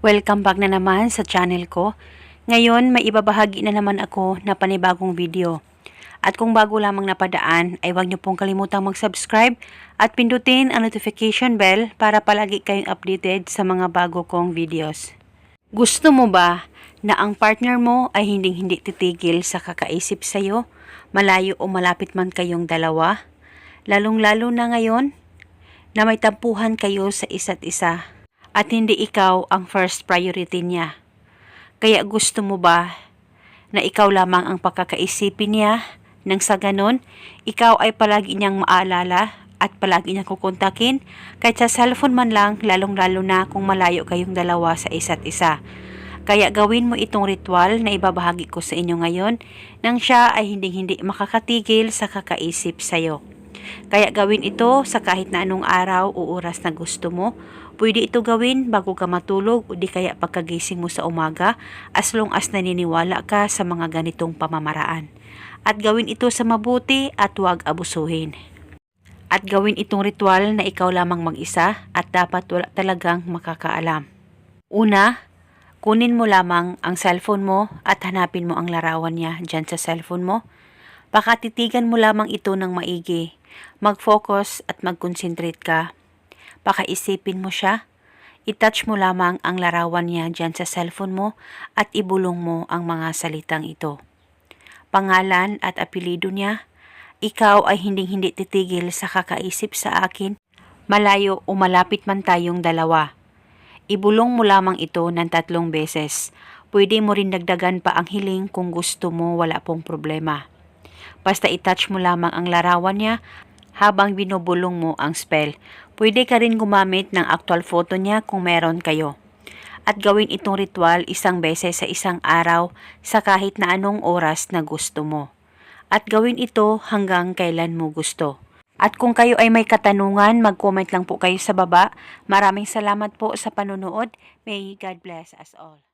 Welcome back na naman sa channel ko. Ngayon, may ibabahagi na naman ako na panibagong video. At kung bago lamang napadaan, ay huwag niyo pong kalimutang mag-subscribe at pindutin ang notification bell para palagi kayong updated sa mga bago kong videos. Gusto mo ba na ang partner mo ay hinding-hindi titigil sa kakaisip sa'yo, malayo o malapit man kayong dalawa? Lalong-lalo na ngayon na may tampuhan kayo sa isa't isa at hindi ikaw ang first priority niya. Kaya gusto mo ba na ikaw lamang ang pagkakaisipin niya nang sa ganon, ikaw ay palagi niyang maalala at palagi niyang kukontakin kahit sa cellphone man lang lalong-lalo na kung malayo kayong dalawa sa isa't isa. Kaya gawin mo itong ritual na ibabahagi ko sa inyo ngayon nang siya ay hindi-hindi makakatigil sa kakaisip sa'yo. Kaya gawin ito sa kahit na anong araw o oras na gusto mo. Pwede ito gawin bago ka matulog o di kaya pagkagising mo sa umaga as long as naniniwala ka sa mga ganitong pamamaraan. At gawin ito sa mabuti at huwag abusuhin. At gawin itong ritual na ikaw lamang mag-isa at dapat wala talagang makakaalam. Una, kunin mo lamang ang cellphone mo at hanapin mo ang larawan niya dyan sa cellphone mo. Pakatitigan mo lamang ito ng maigi. Mag-focus at mag-concentrate ka. Pakaisipin mo siya. I-touch mo lamang ang larawan niya dyan sa cellphone mo at ibulong mo ang mga salitang ito. Pangalan at apelido niya, ikaw ay hinding-hindi titigil sa kakaisip sa akin, malayo o malapit man tayong dalawa. Ibulong mo lamang ito ng tatlong beses. Pwede mo rin dagdagan pa ang hiling kung gusto mo wala pong problema. Basta itouch mo lamang ang larawan niya habang binubulong mo ang spell. Pwede ka rin gumamit ng actual photo niya kung meron kayo. At gawin itong ritual isang beses sa isang araw sa kahit na anong oras na gusto mo. At gawin ito hanggang kailan mo gusto. At kung kayo ay may katanungan, mag-comment lang po kayo sa baba. Maraming salamat po sa panunood. May God bless us all.